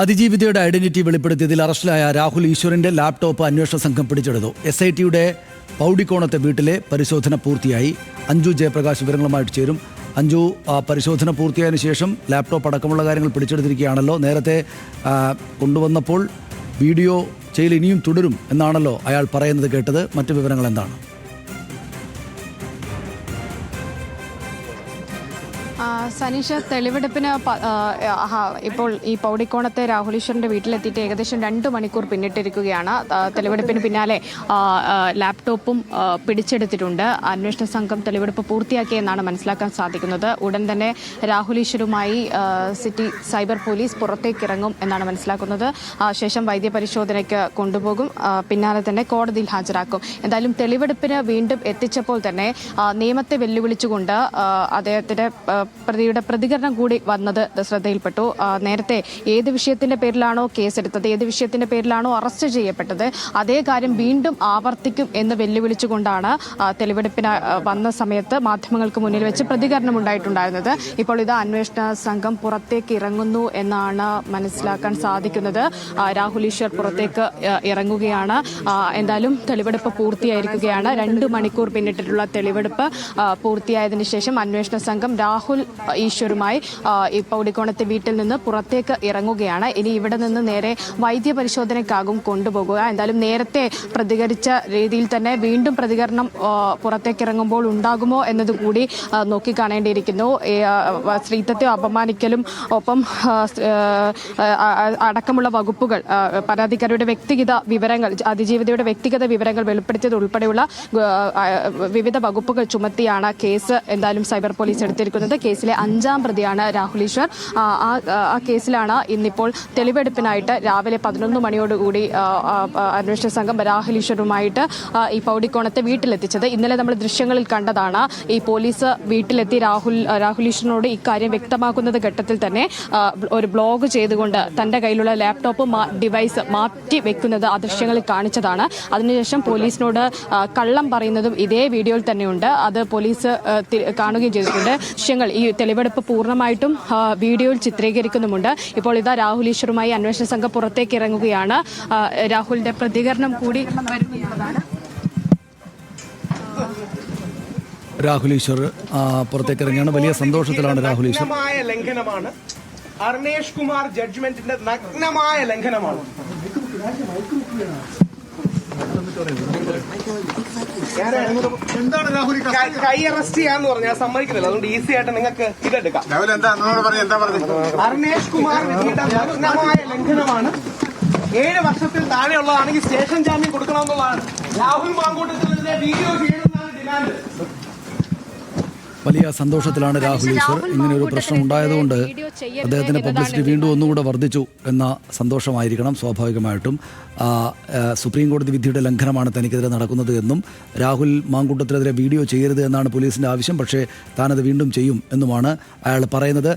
അതിജീവിതയുടെ ഐഡന്റിറ്റി വെളിപ്പെടുത്തിയതിൽ അറസ്റ്റിലായ രാഹുൽ ഈശ്വറിന്റെ ലാപ്ടോപ്പ് അന്വേഷണ സംഘം പിടിച്ചെടുത്തു. എസ് ഐ ടിയുടെ പൗടിക്കോണത്തെ വീട്ടിലെ പരിശോധന പൂർത്തിയായി. അഞ്ജു ജയപ്രകാശ് വിവരങ്ങളുമായിട്ട് ചേരും. അഞ്ജു പരിശോധന പൂർത്തിയായതിനു ശേഷം ലാപ്ടോപ്പ് അടക്കമുള്ള കാര്യങ്ങൾ പിടിച്ചെടുത്തിരിക്കുകയാണല്ലോ. നേരത്തെ കൊണ്ടുവന്നപ്പോൾ വീഡിയോ ചെയ്യൽ ഇനിയും തുടരും എന്നാണല്ലോ അയാൾ പറയുന്നത് കേട്ടത്. മറ്റു വിവരങ്ങൾ എന്താണ്? സനീഷ തെളിവെടുപ്പിന് ഇപ്പോൾ ഈ പൗടിക്കോണത്തെ രാഹുൽ ഈശ്വറിന്റെ വീട്ടിലെത്തിയിട്ട് ഏകദേശം രണ്ട് മണിക്കൂർ പിന്നിട്ടിരിക്കുകയാണ്. തെളിവെടുപ്പിന് പിന്നാലെ ലാപ്ടോപ്പും പിടിച്ചെടുത്തിട്ടുണ്ട്. അന്വേഷണ സംഘം തെളിവെടുപ്പ് പൂർത്തിയാക്കിയെന്നാണ് മനസ്സിലാക്കാൻ സാധിക്കുന്നത്. ഉടൻ തന്നെ രാഹുൽ ഈശ്വറുമായി സിറ്റി സൈബർ പോലീസ് പുറത്തേക്ക് ഇറങ്ങും എന്നാണ് മനസ്സിലാക്കുന്നത്. ശേഷം വൈദ്യപരിശോധനയ്ക്ക് കൊണ്ടുപോകും. പിന്നാലെ തന്നെ കോടതിയിൽ ഹാജരാക്കും. എന്തായാലും തെളിവെടുപ്പിന് വീണ്ടും എത്തിച്ചപ്പോൾ തന്നെ നിയമത്തെ വെല്ലുവിളിച്ചുകൊണ്ട് അദ്ദേഹത്തിന്റെ പ്രതിയുടെ പ്രതികരണം കൂടി വന്നത് ശ്രദ്ധയിൽപ്പെട്ടു. നേരത്തെ ഏത് വിഷയത്തിന്റെ പേരിലാണോ കേസെടുത്തത് ഏത് വിഷയത്തിന്റെ പേരിലാണോ അറസ്റ്റ് ചെയ്യപ്പെട്ടത് അതേ കാര്യം വീണ്ടും ആവർത്തിക്കും എന്ന് വെല്ലുവിളിച്ചുകൊണ്ടാണ് തെളിവെടുപ്പിന് വന്ന സമയത്ത് മാധ്യമങ്ങൾക്ക് മുന്നിൽ വെച്ച് പ്രതികരണം ഉണ്ടായിട്ടുണ്ടായിരുന്നത്. ഇപ്പോൾ ഇത് അന്വേഷണ സംഘം പുറത്തേക്ക് ഇറങ്ങുന്നു എന്നാണ് മനസ്സിലാക്കാൻ സാധിക്കുന്നത്. രാഹുൽ ഈശ്വർ പുറത്തേക്ക് ഇറങ്ങുകയാണ്. എന്തായാലും തെളിവെടുപ്പ് പൂർത്തിയായിരിക്കുകയാണ്. രണ്ട് മണിക്കൂർ പിന്നിട്ടിട്ടുള്ള തെളിവെടുപ്പ് പൂർത്തിയായതിനു ശേഷം അന്വേഷണ സംഘം രാഹുൽ ഈശ്വറുമായി ആ, ഈ പൗടിക്കോണത്തെ വീട്ടിൽ നിന്ന് പുറത്തേക്ക് ഇറങ്ങുകയാണ്. ഇനി ഇവിടെ നിന്ന് നേരെ വൈദ്യ പരിശോധനയ്ക്കാകും കൊണ്ടുപോകുക. എന്തായാലും നേരത്തെ പ്രതികരിച്ച രീതിയിൽ തന്നെ വീണ്ടും പ്രതികരണം പുറത്തേക്ക് ഇറങ്ങുമ്പോൾ ഉണ്ടാകുമോ എന്നത് കൂടി നോക്കിക്കാണേണ്ടിയിരിക്കുന്നു സ്ത്രീത്വത്തെ അപമാനിക്കലും ഒപ്പം അടക്കമുള്ള വകുപ്പുകൾ പരാതിക്കാരുടെ വ്യക്തിഗത വിവരങ്ങൾ അതിജീവിതയുടെ വ്യക്തിഗത വിവരങ്ങൾ വെളിപ്പെടുത്തിയത് ഉൾപ്പെടെയുള്ള വിവിധ വകുപ്പുകൾ ചുമത്തിയാണ് കേസ് എന്തായാലും സൈബർ പോലീസ് എടുത്തിരിക്കുന്നത്. കേസിലെ അഞ്ചാം പ്രതിയാണ് രാഹുൽ ഈശ്വർ. ആ, കേസിലാണ് ഇന്നിപ്പോൾ തെളിവെടുപ്പിനായിട്ട് രാവിലെ പതിനൊന്ന് മണിയോടുകൂടി അന്വേഷണ സംഘം രാഹുൽ ഈശ്വറുമായിട്ട് ഈ പൗടിക്കോണത്തെ വീട്ടിലെത്തിച്ചത്. ഇന്നലെ നമ്മൾ ദൃശ്യങ്ങളിൽ കണ്ടതാണ് ഈ പോലീസ് വീട്ടിലെത്തി രാഹുൽ രാഹുൽ ഈശ്വറിനോട് ഇക്കാര്യം വ്യക്തമാക്കുന്നത് ഘട്ടത്തിൽ തന്നെ ഒരു ബ്ലോഗ് ചെയ്തുകൊണ്ട് തന്റെ കയ്യിലുള്ള ലാപ്ടോപ്പ് ഡിവൈസ് മാറ്റി വെക്കുന്നത് ആ ദൃശ്യങ്ങളിൽ കാണിച്ചതാണ്. അതിനുശേഷം പോലീസിനോട് കള്ളം പറയുന്നതും ഇതേ വീഡിയോയിൽ തന്നെയുണ്ട്. അത് പോലീസ് കാണുകയും ചെയ്തിട്ടുണ്ട്. ദൃശ്യങ്ങൾ ഈ തെളിവെടുപ്പ് പൂർണമായിട്ടും വീഡിയോയിൽ ചിത്രീകരിക്കുന്നുമുണ്ട്. ഇപ്പോൾ ഇതാ രാഹുൽ ഈശ്വറുമായി അന്വേഷണ സംഘം പുറത്തേക്ക് ഇറങ്ങുകയാണ്. രാഹുലിന്റെ പ്രതികരണം കൂടി വരുന്നതാണ്. രാഹുൽ ഈശ്വർ പുറത്തേക്ക് ഇറങ്ങിയാണ് വലിയ സന്തോഷത്തിലാണ് രാഹുൽ ഈശ്വർ. ലംഘനമാണ്. അർണേഷ് കുമാർ ജഡ്ജ്മെന്റിന്റെ നഗ്നമായ ലംഘനമാണ്. എന്താണ് രാഹുൽ കൈ- അറസ്റ്റ് ചെയ്യാന്ന് പറഞ്ഞാൽ സമ്മതിക്കുന്നില്ല. അതുകൊണ്ട് ഈസി ആയിട്ട് നിങ്ങൾക്ക് ഇതെടുക്കാം. രാഹുൽ എന്താ? പറഞ്ഞു എന്താ പറഞ്ഞു? അർണേഷ് കുമാർ നഗ്നമായ ലംഘനമാണ്. ഏഴ് വർഷത്തിൽ താഴെയുള്ളതാണെങ്കിൽ സ്റ്റേഷൻ ജാമ്യം കൊടുക്കണമെന്നുള്ളതാണ്. രാഹുൽ മാങ്കോട്ടത്തിൽ വീഡിയോ ചെയ്യണമെന്നാണ് ഡിമാൻഡ് വലിയ സന്തോഷത്തിലാണ് രാഹുൽ ഈശ്വർ ഇങ്ങനെ ഒരു പ്രശ്നം ഉണ്ടായതുകൊണ്ട് അദ്ദേഹത്തിന്റെ പബ്ലിസിറ്റി വീണ്ടും ഒന്നുകൂടെ വർദ്ധിച്ചു എന്ന സന്തോഷമായിരിക്കണം സ്വാഭാവികമായിട്ടും. സുപ്രീം കോടതി വിധിയുടെ ലംഘനമാണ് തനിക്കെതിരെ നടക്കുന്നത് എന്നും രാഹുൽ മാങ്കൂട്ടത്തിനെതിരെ വീഡിയോ ചെയ്യരുത് എന്നാണ് പോലീസിന്റെ ആവശ്യം പക്ഷേ താനത് വീണ്ടും ചെയ്യും എന്നുമാണ് അയാൾ പറയുന്നത്.